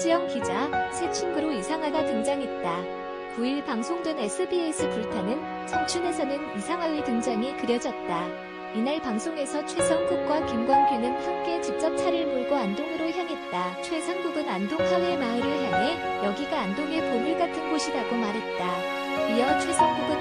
이지영 기자, 새 친구로 이상하가 등장했다. 9일 방송된 SBS 불타는 청춘에서는 이상하의 등장이 그려졌다. 이날 방송에서 최성국과 김광규는 함께 직접 차를 몰고 안동으로 향했다. 최성국은 안동 하회 마을을 향해 여기가 안동의 보물 같은 곳이라고 말했다. 이어 최성국은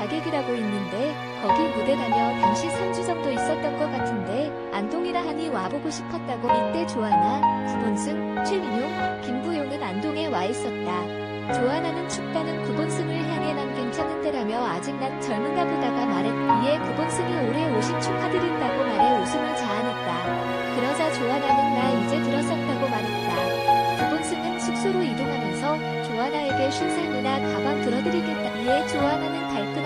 자객이라고 있는데 거기 무대라며 당시 3주 정도 있었던 것 같은데 안동이라 하니 와보고 싶었다고 이때 조하나, 구본승, 최민용, 김부용은 안동에 와 있었다. 조하나는 춥다는 구본승을 향해 난 괜찮은데라며 아직 난 젊은가 보다가 말했 이에 구본승이 올해 50 축하드린다고 말해 웃음을 자아냈다. 그러자 조하나는 나 이제 들었었다고 말했다. 구본승은 숙소로 이동하면서 조하나에게 쉴살이나 가방 들어드리겠다. 이에 조하나는 달끈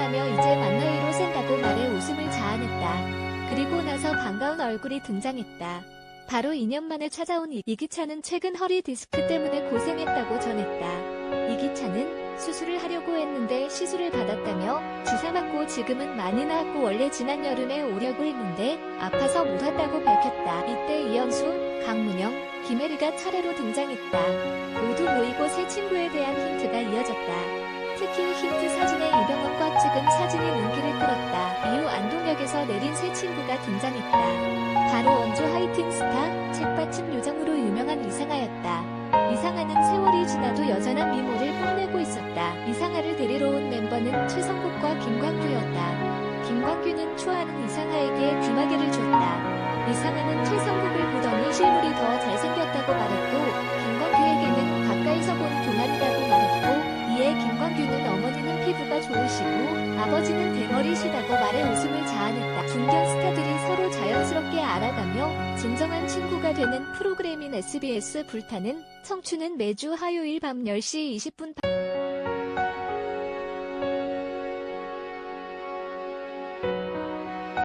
그리고 나서 반가운 얼굴이 등장했다. 바로 2년 만에 찾아온 이- 이기찬은 최근 허리 디스크 때문에 고생했다고 전했다. 이기찬은 수술을 하려고 했는데 시술을 받았다며 주사 맞고 지금은 많이 나았고 원래 지난 여름에 오려고 했는데 아파서 못 왔다고 밝혔다. 이때 이현수, 강문영, 김혜리가 차례로 등장했다. 모두 모이고 새 친구에 대한 힌트가 이어졌다. 특히 힌트 사진에 이병헌과 찍은 사진이 눈길을. 이후 안동역에서 내린 새 친구가 등장했다. 바로 원조 하이틴 스타, 책받침 요정으로 유명한 이상하였다. 이상하는 세월이 지나도 여전한 미모를 뽐내고 있었다. 이상하를 데리러 온 멤버는 최성국과 김광규였다. 김광규는 좋아하는 이상하에게 귀마개를 줬다. 이상하는 최성국을 보더니 실물이 더 잘생겼다고 말했고 김광규에게는 가까이서 본 동안이라고 말했고 이에 김광규는 어머니는 피부가 좋으시고 아버지는 대머리시다고 말해 웃음을 자아냈다. 중견 스타들이 서로 자연스럽게 알아가며 진정한 친구가 되는 프로그램인 SBS 불타는 청춘은 매주 화요일 밤 10시 20분